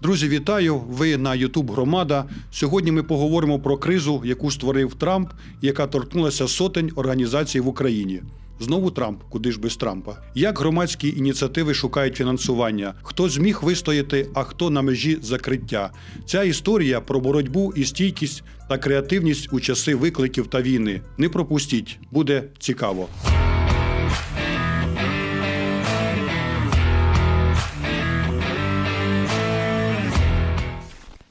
Друзі, вітаю! Ви на Ютуб Громада. Сьогодні ми поговоримо про кризу, яку створив Трамп, яка торкнулася сотень організацій в Україні. Знову Трамп, куди ж без Трампа? Як громадські ініціативи шукають фінансування? Хто зміг вистояти, а хто на межі закриття? Ця історія про боротьбу і стійкість та креативність у часи викликів та війни. Не пропустіть, буде цікаво.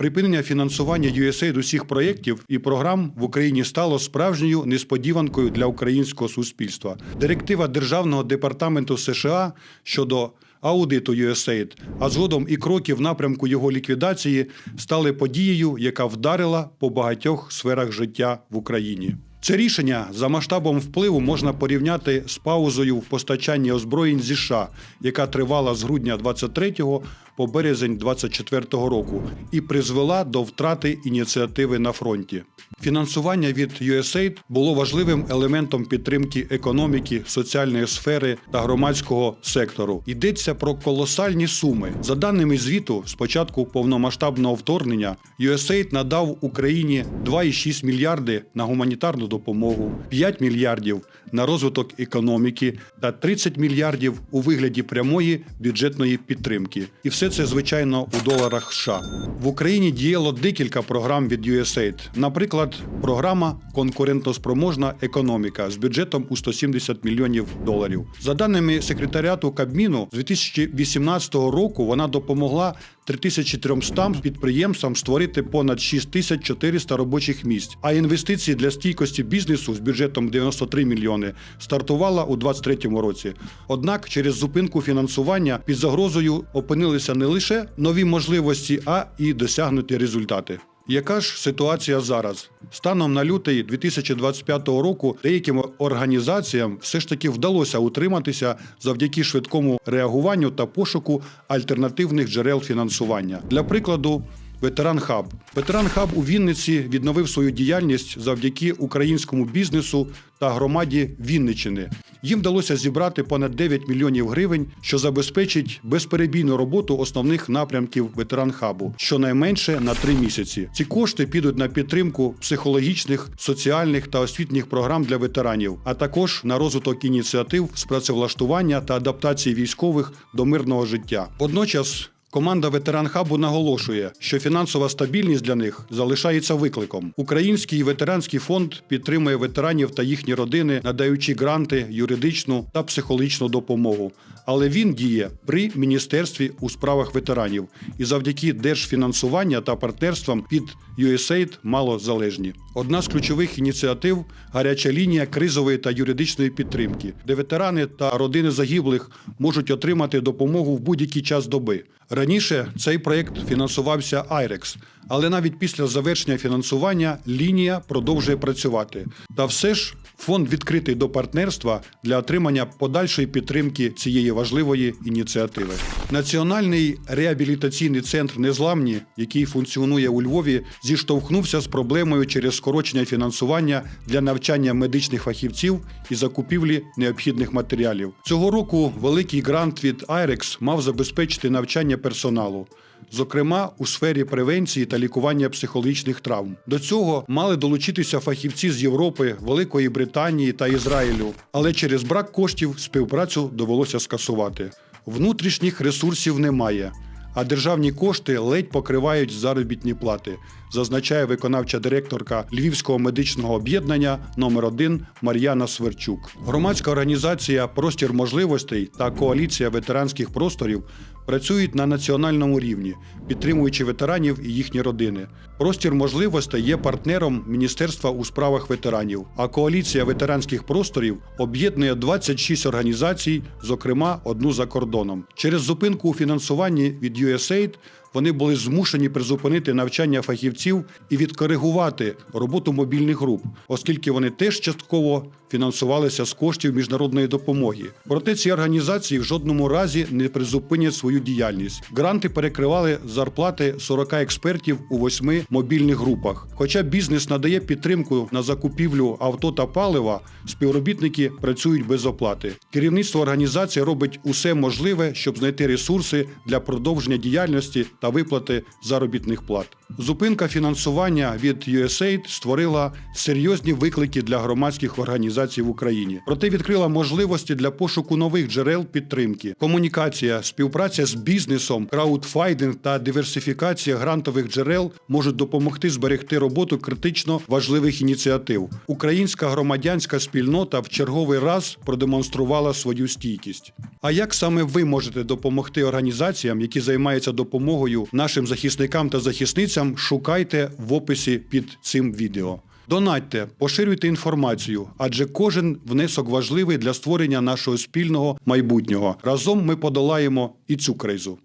Припинення фінансування USAID усіх проєктів і програм в Україні стало справжньою несподіванкою для українського суспільства. Директива Державного департаменту США щодо аудиту USAID, а згодом і кроки в напрямку його ліквідації стали подією, яка вдарила по багатьох сферах життя в Україні. Це рішення за масштабом впливу можна порівняти з паузою в постачанні озброєнь зі США, яка тривала з грудня 23-го по березень 24-го року і призвела до втрати ініціативи на фронті. Фінансування від USAID було важливим елементом підтримки економіки, соціальної сфери та громадського сектору. Йдеться про колосальні суми. За даними звіту, з початку повномасштабного вторгнення USAID надав Україні 2,6 мільярди на гуманітарну допомогу, 5 мільярдів на розвиток економіки та 30 мільярдів у вигляді прямої бюджетної підтримки. І все це звичайно у доларах США. В Україні діяло декілька програм від USAID. Наприклад, програма Конкурентоспроможна економіка з бюджетом у 170 мільйонів доларів. За даними секретаріату Кабміну, з 2018 року вона допомогла 3300 підприємствам створити понад 6400 робочих місць. А інвестиції для стійкості бізнесу з бюджетом 93 мільйони стартувала у 2023 році. Однак через зупинку фінансування під загрозою опинилися не лише нові можливості, а і досягнуті результати. Яка ж ситуація зараз? Станом на лютий 2025 року деяким організаціям все ж таки вдалося утриматися завдяки швидкому реагуванню та пошуку альтернативних джерел фінансування. Для прикладу. Ветеран Хаб. Ветеран Хаб у Вінниці відновив свою діяльність завдяки українському бізнесу та громаді Вінничини. Їм вдалося зібрати понад 9 мільйонів гривень, що забезпечить безперебійну роботу основних напрямків ветеран хабу, щонайменше на три місяці. Ці кошти підуть на підтримку психологічних, соціальних та освітніх програм для ветеранів, а також на розвиток ініціатив з працевлаштування та адаптації військових до мирного життя. Водночас. Команда ветеран хабу наголошує, що фінансова стабільність для них залишається викликом. Український ветеранський фонд підтримує ветеранів та їхні родини, надаючи гранти, юридичну та психологічну допомогу. Але він діє при міністерстві у справах ветеранів і завдяки держфінансування та партнерствам під USAID мало залежні. Одна з ключових ініціатив гаряча лінія кризової та юридичної підтримки, де ветерани та родини загиблих можуть отримати допомогу в будь-який час доби. Раніше цей проєкт фінансувався IREX, але навіть після завершення фінансування лінія продовжує працювати. Та все ж фонд відкритий до партнерства для отримання подальшої підтримки цієї важливої ініціативи. Національний реабілітаційний центр Незламні, який функціонує у Львові, зіштовхнувся з проблемою через скорочення фінансування для навчання медичних фахівців і закупівлі необхідних матеріалів. Цього року великий грант від IREX мав забезпечити навчання персоналу. Зокрема, у сфері превенції та лікування психологічних травм. До цього мали долучитися фахівці з Європи, Великої Британії та Ізраїлю, але через брак коштів співпрацю довелося скасувати. Внутрішніх ресурсів немає, а державні кошти ледь покривають заробітні плати, зазначає виконавча директорка Львівського медичного об'єднання номер 1 Мар'яна Сверчук. Громадська організація Простір можливостей та коаліція ветеранських просторів працюють на національному рівні, підтримуючи ветеранів і їхні родини. Простір можливостей є партнером Міністерства у справах ветеранів, а коаліція ветеранських просторів об'єднує 26 організацій, зокрема одну за кордоном. Через зупинку у фінансуванні від USAID вони були змушені призупинити навчання фахівців і відкоригувати роботу мобільних груп, оскільки вони теж частково фінансувалися з коштів міжнародної допомоги. Проте ці організації в жодному разі не призупинять свою діяльність. Гранти перекривали зарплати 40 експертів у восьми мобільних групах. Хоча бізнес надає підтримку на закупівлю авто та палива, співробітники працюють без оплати. Керівництво організації робить усе можливе, щоб знайти ресурси для продовження діяльності та виплати заробітних плат. Зупинка фінансування від USAID створила серйозні виклики для громадських організацій в Україні, проте відкрила можливості для пошуку нових джерел підтримки, комунікація, співпраця з бізнесом, краудфайдинг та диверсифікація грантових джерел можуть допомогти зберегти роботу критично важливих ініціатив. Українська громадянська спільнота в черговий раз продемонструвала свою стійкість. А як саме ви можете допомогти організаціям, які займаються допомогою нашим захисникам та захисницям? Шукайте в описі під цим відео. Донатьте, поширюйте інформацію, адже кожен внесок важливий для створення нашого спільного майбутнього. Разом ми подолаємо і цю кризу.